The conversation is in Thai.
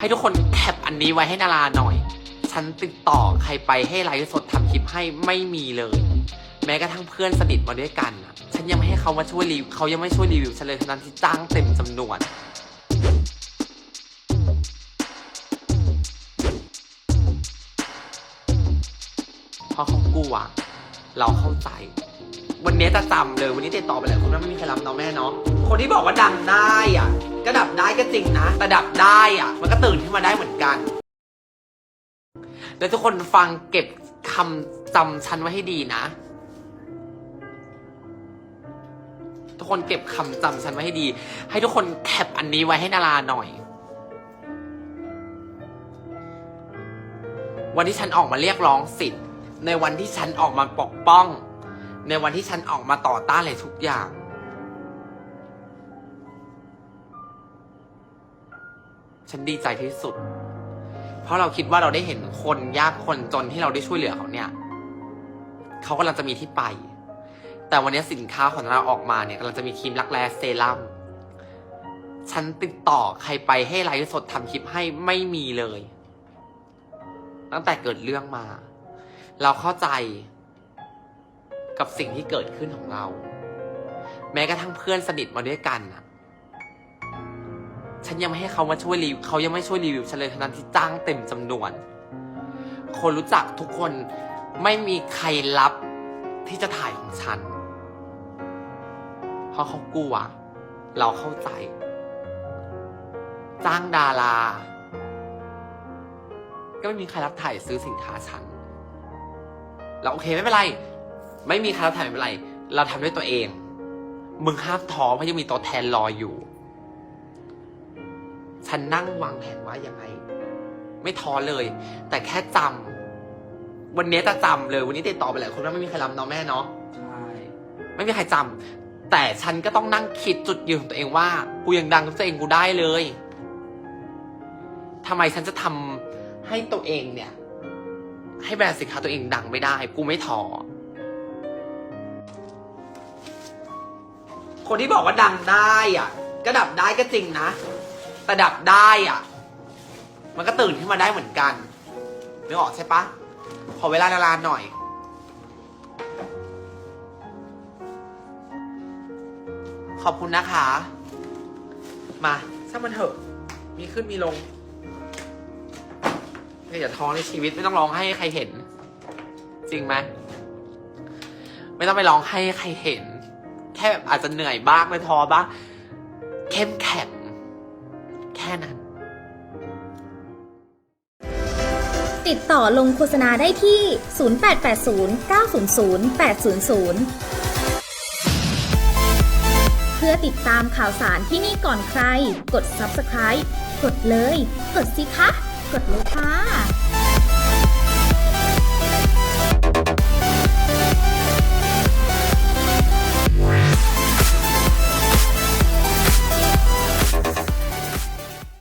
ให้ทุกคนแคปอันนี้ไว้ให้นาราหน่อย ฉันติดต่อใครไปให้ไลฟ์สดทำคลิปให้ไม่มีเลย แม้กระทั่งเพื่อนสนิทมาด้วยกันน่ะฉันยังไม่ให้เขามาช่วยรีวิวเขายังไม่ช่วยรีวิวฉันเลยทั้งนั้นที่จ้างเต็มจำนวน เพราะเขากลัวเราเข้าใจ วันนี้จะจำเลยวันนี้ติดต่อไปหลายคนว่าไม่มีใครรับน้องแม่เนาะคนที่บอกว่าดังได้อะ ก็ดับได้ก็จริงนะ แต่ดับได้อะมันก็ตื่นขึ้นมาได้เหมือนกัน แล้วทุกคนฟังเก็บคำจำฉันไว้ให้ดีนะ ทุกคนเก็บคำจำฉันไว้ให้ดี ให้ทุกคนแคปอันนี้ไว้ให้นาราหน่อย วันที่ฉันออกมาเรียกร้องสิทธิ์ ในวันที่ฉันออกมาปกป้อง ในวันที่ฉันออกมาต่อต้านอะไรทุกอย่าง ฉันดีใจที่สุด เพราะเราคิดว่าเราได้เห็นคนยากคนจนที่เราได้ช่วยเหลือเขาเนี่ยเขากำลังจะมีที่ไป แต่วันนี้สินค้าของเราออกมาเนี่ยกำลังจะมีครีมรักแร้เซรั่มฉันติดต่อใครไปให้ไลฟ์สดทำคลิปให้ไม่มีเลย ตั้งแต่เกิดเรื่องมา เราเข้าใจกับสิ่งที่เกิดขึ้นของเรา แม้กระทั่งเพื่อนสนิทมาด้วยกันน่ะ ฉันยังไม่ให้เขามาช่วยรีวิวเขายังไม่ช่วยรีวิวฉันเลยทั้งนั้นที่จ้างเต็มจำนวน คนรู้จักทุกคนไม่มีใครรับที่จะถ่ายของฉัน เพราะเขากลัว เราเข้าใจ จ้างดารา ก็ไม่มีใครรับถ่ายซื้อสินค้าฉัน เราโอเคไม่เป็นไร ไม่มีใครรับถ่ายไม่เป็นไร เราทำด้วยตัวเอง มึงห้ามท้อเพราะยังมีตัวแทนรออยู่ ฉันนั่งวางแผนว่ายังไง ไม่ท้อเลย แต่แค่จำวันนี้จะจำเลย วันนี้ติดต่อไปหลายคนว่าไม่มีใครรับเนาะแม่เนาะใช่ไม่มีใครจำแต่ฉันก็ต้องนั่งคิดจุดยืนของตัวเองว่ากูยังดังกับตัวเองกูได้เลยทำไมฉันจะทำให้ตัวเองเนี่ย ให้แบรนด์สินค้าตัวเองดังไม่ได้ กูไม่ท้อคนที่บอกว่าดังได้อะก็ดับได้ก็จริงนะ แต่ดับได้อะ มันก็ตื่นขึ้นมาได้เหมือนกันนึกออกใช่ปะขอเวลานานหน่อย ขอบคุณนะคะ มาช่างมันเถอะ มีขึ้นมีลงอย่าท้อในชีวิตไม่ต้องร้องให้ใครเห็น จริงไหมไม่ต้องไปร้องให้ใครเห็น แค่แบบอาจจะเหนื่อยบ้างไม่ท้อบ้างเข้มแข็ง แค่นั้น ติดต่อลงโฆษณาได้ที่ 0880 900 800 เพื่อติดตามข่าวสารที่นี่ก่อนใคร กด subscribe กดเลย กดสิคะ กดเลยค่ะ